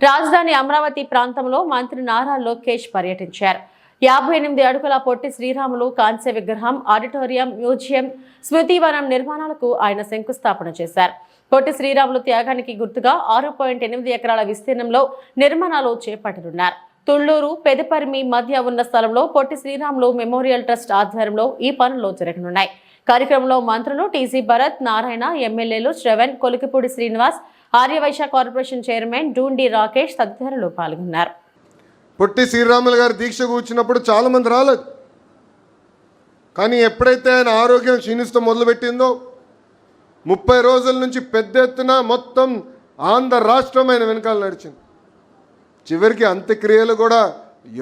రాజధాని అమరావతి ప్రాంతంలో మంత్రి నారా లోకేష్ పర్యటించారు. యాభై ఎనిమిది అడుగుల పొట్టి శ్రీరాములు కాంస్య విగ్రహం ఆడిటోరియం మ్యూజియం స్మృతివనం నిర్మాణాలకు ఆయన శంకుస్థాపన చేశారు. పొట్టి శ్రీరాములు త్యాగానికి గుర్తుగా ఆరు పాయింట్ ఎనిమిది ఎకరాల విస్తీర్ణంలో నిర్మాణాలు చేపట్టనున్నారు. తుళ్ళూరు పెదపరిమి మధ్య ఉన్న స్థలంలో పొట్టి శ్రీరాములు మెమోరియల్ ట్రస్ట్ ఆధ్వర్యంలో ఈ పనులు జరగనున్నాయి. కార్యక్రమంలో మంత్రులు టీసీ భరత్ నారాయణ ఎమ్మెల్యేలు శ్రవణ్ కొలికిపూడి శ్రీనివాస్ ఆర్యవైశ్య కార్పొరేషన్ చైర్మన్ డూండి రాకేష్ తదితరులు పాల్గొన్నారు. పొట్టి శ్రీరాములు గారు దీక్ష కూర్చున్నప్పుడు చాలామంది రాలేదు. కానీ ఎప్పుడైతే ఆయన ఆరోగ్యం క్షీణిస్తూ మొదలుపెట్టిందో ముప్పై రోజుల నుంచి పెద్ద ఎత్తున మొత్తం ఆంధ్ర రాష్ట్రం ఆయన వెనకాల నడిచింది. చివరికి అంత్యక్రియలు కూడా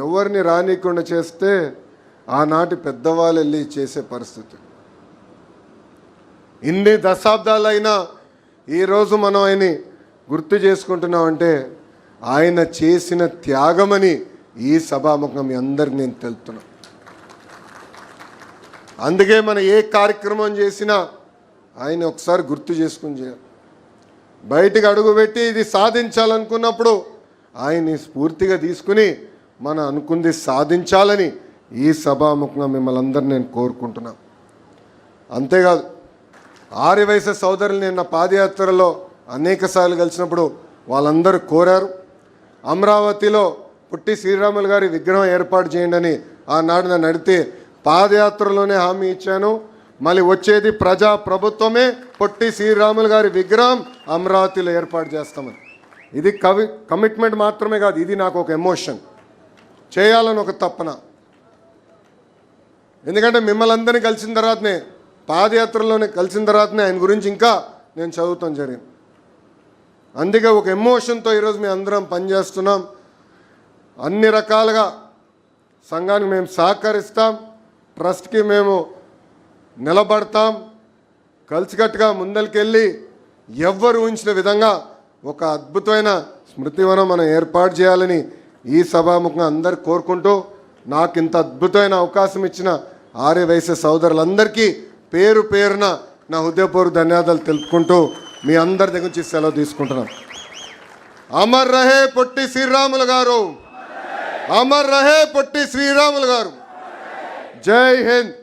ఎవరిని రానియకుండా చేస్తే ఆనాటి పెద్దవాళ్ళు వెళ్ళి చేసే పరిస్థితి ఇన్ని దశాబ్దాలైనా ఈరోజు మనం ఆయన్ని గుర్తు చేసుకుంటున్నామంటే ఆయన చేసిన త్యాగమని ఈ సభాముఖం మీ అందరికి నేను తెలుపుతున్నా. అందుకే మనం ఏ కార్యక్రమం చేసినా ఆయన ఒకసారి గుర్తు చేసుకుని చేయాలి. బయటికి అడుగుపెట్టి ఇది సాధించాలనుకున్నప్పుడు ఆయన్ని స్ఫూర్తిగా తీసుకుని మనం అనుకుంది సాధించాలని ఈ సభాముఖంగా మిమ్మల్ని అందరినీ నేను కోరుకుంటున్నా. అంతేకాదు ఆర్యవైశ్య సోదరులు నిన్న పాదయాత్రలో అనేక సార్లు కలిసినప్పుడు వాళ్ళందరూ కోరారు. అమరావతిలో పుట్టి శ్రీరాములు గారి విగ్రహం ఏర్పాటు చేయండి అని ఆనాడు నన్ను అడిగితే పాదయాత్రలోనే హామీ ఇచ్చాను. మళ్ళీ వచ్చేది ప్రజా ప్రభుత్వమే పొట్టి శ్రీరాములు గారి విగ్రహం అమరావతిలో ఏర్పాటు చేస్తామని. ఇది కవి కమిట్మెంట్ మాత్రమే కాదు ఇది నాకు ఒక ఎమోషన్. చేయాలని ఒక తప్పన ఎందుకంటే మిమ్మల్ని అందరినీ కలిసిన తర్వాతనే పాదయాత్రలోనే కలిసిన తర్వాతనే ఆయన గురించి ఇంకా నేను చదువుతాం జరిగింది. అందుకే ఒక ఎమోషన్తో ఈరోజు మేము అందరం పనిచేస్తున్నాం అన్ని రకాలుగా సంఘానికి మేము సహకరిస్తాం. ట్రస్ట్కి మేము నిలబడతాం. కలిసికట్టుగా ముందరికెళ్ళి ఎవ్వరు ఊహించిన విధంగా ఒక అద్భుతమైన స్మృతివనం మనం ఏర్పాటు చేయాలని ఈ సభాముఖంగా అందరు కోరుకుంటూ నాకు ఇంత అద్భుతమైన అవకాశం ఇచ్చిన ఆర్య సోదరులందరికీ పేరు పేరున నా హృదయపూర్వక ధన్యవాదాలు తెలుపుకుంటూ మీ అందరి దగ్గర నుంచి సెలవు తీసుకుంటున్నాను అమర్ రహే పొట్టి శ్రీరాములు గారు. అమర్ రహే పొట్టి శ్రీరాములు గారు. జై హింద్.